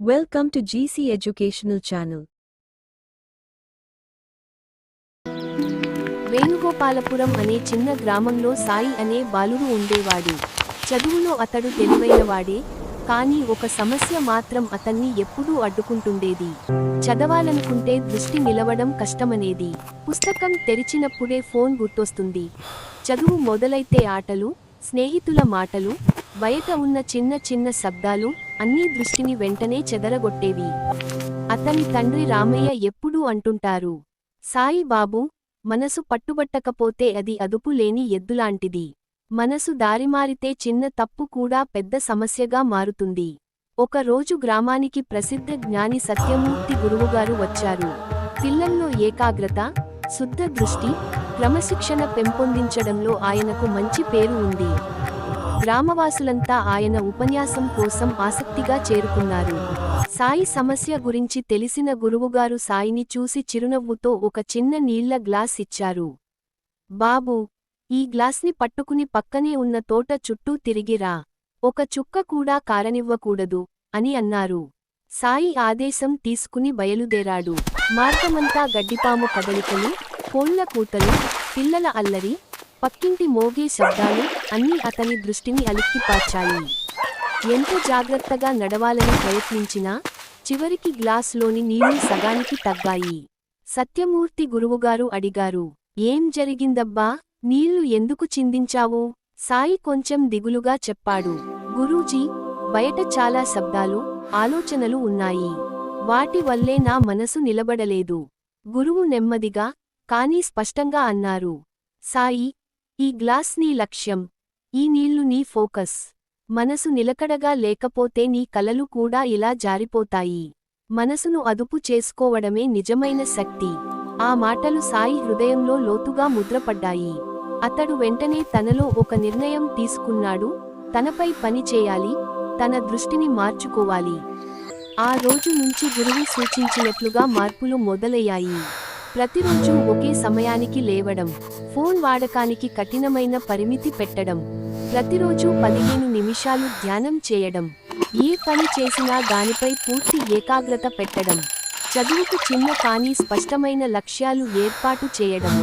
Welcome to GC educational channel Venugopalapuram అనే చిన్న గ్రామంలో సాయి అనే బాలుడు ఉండేవాడు. చదువులో అతడు తెలివైనవాడే కానీ ఒక సమస్య మాత్రం అతన్ని ఎప్పుడూ అడ్డుకుంటుండేది. చదవాలనుకుంటే దృష్టి నిలవడం కష్టమనేది. పుస్తకం తెరిచినప్పుడే ఫోన్ గుర్తొస్తుంది. చదువు మొదలైతే ఆటలు స్నేహితుల మాటలు బయట ఉన్న చిన్న చిన్న శబ్దాలు అన్నీ దృష్టిని వెంటనే చెదరగొట్టేవి. అతని తండ్రి రామయ్య ఎప్పుడూ అంటుంటారు సాయిబాబు మనసు పట్టుబట్టకపోతే అది అదుపు లేని ఎద్దులాంటిది. మనసు దారిమారితే చిన్న తప్పు కూడా పెద్ద సమస్యగా మారుతుంది. ఒక రోజు గ్రామానికి ప్రసిద్ధ జ్ఞాని సత్యమూర్తి గురువుగారు వచ్చారు. పిల్లల్లో ఏకాగ్రత శుద్ధ దృష్టి క్రమశిక్షణ పెంపొందించడంలో ఆయనకు మంచి పేరు ఉంది. గ్రామవాసులంతా ఆయన ఉపన్యాసం కోసం ఆసక్తిగా చేరుకున్నారు. సాయి సమస్య గురించి తెలిసిన గురువుగారు సాయిని చూసి చిరునవ్వుతో ఒక చిన్న నీళ్ళ గ్లాస్ ఇచ్చారు. బాబూ ఈ గ్లాస్ని పట్టుకుని పక్కనే ఉన్న తోట చుట్టూ తిరిగిరా ఒక చుక్క కూడా కారనివ్వకూడదు అని అన్నారు. సాయి ఆదేశం తీసుకుని బయలుదేరాడు. మార్గమంతా గడ్డిపాము కదలికలు కోళ్ళ కూతలు పిల్లల అల్లరి పక్కింటి మోగే శబ్దాలు అన్నీ అతని దృష్టిని అలిక్కిపార్చాయి. ఎంత జాగ్రత్తగా నడవాలని ప్రయత్నించినా చివరికి గ్లాసులోని నీళ్ళు సగానికి తగ్గాయి. సత్యమూర్తి గురువుగారు అడిగారు ఏం జరిగిందబ్బా? నీళ్ళు ఎందుకు చిందించావు? సాయి కొంచెం దిగులుగా చెప్పాడు. గురూజీ బయట చాలా శబ్దాలు ఆలోచనలు ఉన్నాయి. వాటి వల్లే నా మనసు నిలబడలేదు. గురువు నెమ్మదిగా కానీ స్పష్టంగా అన్నారు సాయి ఈ గ్లాస్ నీ లక్ష్యం. ఈ నీళ్ళు నీ ఫోకస్. మనసు నిలకడగా లేకపోతే నీ కలలు కూడా ఇలా జారిపోతాయి. మనసును అదుపు చేసుకోవడమే నిజమైన శక్తి. ఆ మాటలు సాయి హృదయంలో లోతుగా ముద్రపడ్డాయి. అతడు వెంటనే తనలో ఒక నిర్ణయం తీసుకున్నాడు. తనపై పని చేయాలి. తన దృష్టిని మార్చుకోవాలి. ఆ రోజు నుంచి గురువు సూచించినట్లుగా మార్పులు మొదలయ్యాయి. ప్రతిరోజు ఒకే సమయానికి లేవడం ఫోన్ వాడకానికి కఠినమైన పరిమితి పెట్టడం ప్రతిరోజు పదిహేను నిమిషాలు ధ్యానం చేయడం ఏ పని చేసినా దానిపై పూర్తి ఏకాగ్రత పెట్టడం చదువుకు చిన్న కానీ స్పష్టమైన లక్ష్యాలు ఏర్పాటు చేయడం.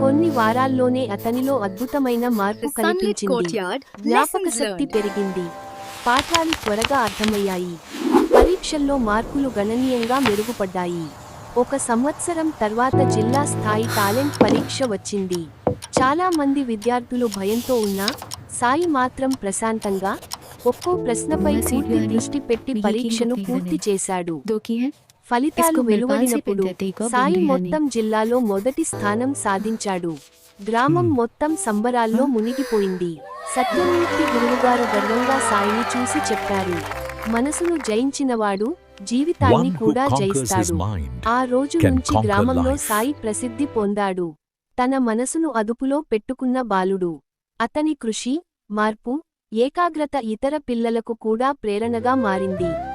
కొన్ని వారాల్లోనే అతనిలో అద్భుతమైన మార్పు కనిపించింది. జ్ఞాపక శక్తి. పెరిగింది. పాఠాలు త్వరగా అర్థమయ్యాయి. పరీక్షల్లో మార్కులు గణనీయంగా మెరుగుపడ్డాయి. ఒక సంవత్సరం తర్వాత జిల్లా స్థాయి టాలెంట్ పరీక్ష వచ్చింది. చాలా మంది విద్యార్థులు భయంతో ఉన్నా సాయి మాత్రం ప్రశాంతంగా ఒక్కో ప్రశ్నపై పూర్తి దృష్టి పెట్టి పరీక్షను పూర్తి చేశాడు. ఫలితాలు వెలువడినప్పుడు సాయి మొత్తం జిల్లాలో మొదటి స్థానం సాధించాడు. గ్రామం మొత్తం సంబరాల్లో మునిగిపోయింది. సత్యమూర్తి గురువుగారు గర్వంగా సాయిని చూసి చెప్పారు. మనసును జయించినవాడు జీవితాన్ని కూడా జయిస్తాడు. ఆ రోజు నుంచి గ్రామంలో. సాయి ప్రసిద్ధి పొందాడు. తన మనసును అదుపులో పెట్టుకున్న బాలుడు. అతని కృషి మార్పు ఏకాగ్రత ఇతర పిల్లలకు కూడా ప్రేరణగా మారింది.